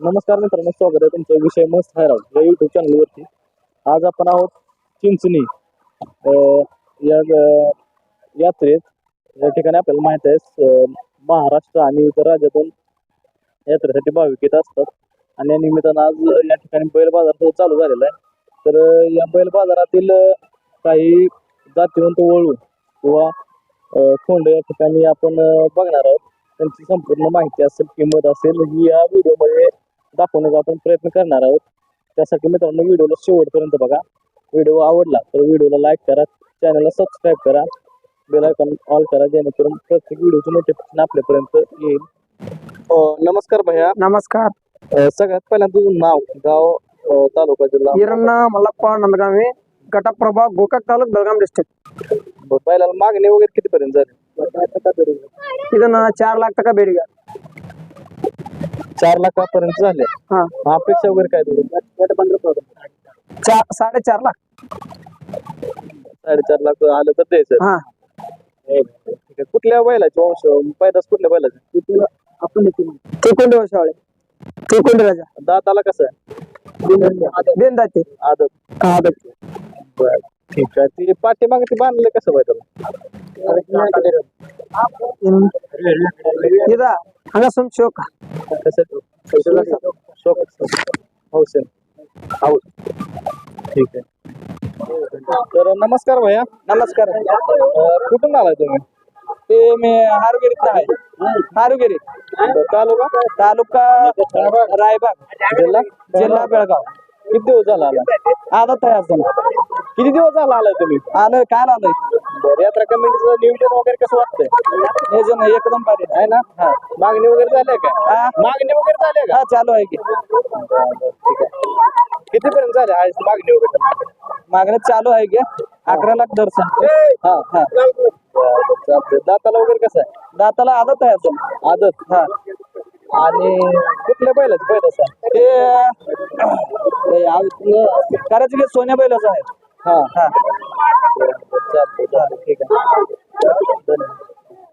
नमस्कार मित्रांनो स्वागत आहे तुमचं विषय मस्त आहे राव या युट्यूब चॅनलवरती आज आपण आहोत चिंचणी या यात्रेत. या ठिकाणी आपल्याला माहीत आहे महाराष्ट्र आणि इतर राज्यातून यात्रेसाठी भाविक येत असतात. आणि या निमित्तानं आज या ठिकाणी बैल बाजार चालू झालेला आहे. तर या बैल बाजारातील काही जातीवंत वळू किंवा खोंड या ठिकाणी आपण बघणार आहोत. त्यांची संपूर्ण माहिती असेल किंमत असेल ही या व्हिडिओमध्ये दाखवण्याचा आपण प्रयत्न करणार आहोत. त्यासाठी मित्रांनो व्हिडिओला शेवटपर्यंत बघा. व्हिडिओ आवडला तर व्हिडिओला लाईक करा. चॅनलला सबस्क्राईब करा. बेल आयकॉन ऑल करा जेणेकरून प्रत्येक व्हिडिओचे नोटिफिकेशन आपल्यापर्यंत येईल. नमस्कार भैया. नमस्कार. सगळ्यात पहिला तुझं नाव गाव तालुका जिल्हा. इरण्णा मल्लप्पा नंदगावे गटाप्रभा गोकाक तालुक बेळगाम डिस्ट्रिक्ट बैलाला मागणी वगैरे कितीपर्यंत झाली? इथं ना चार लाख टक्का बेडगा. चार लाख लाखापर्यंत झाले. हा. अपेक्षा वगैरे काय तुझी चार साडेचार लाख. साडेचार लाख आलं तर द्यायचं. हा. कुठल्या बैलाचे वंश पैदास कुठल्या बैलाचे? आपण त्रिकोंडी वशावळे त्रिकोंडी राजा. दाताला कसं? आहे? बेंदा आदत. ठीक आहे. ती पाठीमाग ती बांधले कसं बाय त्याला? इदा हंगा सुम कसं शोक हौसेन हाऊस ठीक आहे तर नमस्कार भैया. नमस्कार. अं, कुठून आलाय तुम्ही? ते मी हारुगिरीत आहे. हारुगिरी तालुका? तालुका रायबाग. जिल्हा? जिल्हा बेळगाव. किती दिवस झाला आला आदत आहे अजून किती दिवस झाला आलाय तुम्ही? आलोय काल आलोय. बरं यात्रा कमिटीचं नियोजन वगैरे कसं वाटतंय? हे जण एकदम भारी आहे. ना? मागणी वगैरे झाली का? हा. मागणी वगैरे झाली का? हा चालू आहे की. ठीक आहे किती पर्यंत झाले आज मागणी वगैरे? मागणं चालू आहे की. अकरा लाख दर्शन. हा हा. बरं, चालतंय. दाताला वगैरे कसं आहे? दाताला आदत आहे अजून. आदत? हा. आणि कुठल्या बैलाचं बैल असं? ते करायचं की सोन्या बैलाचं आहे. हा हा. चालतंय ठीक आहे.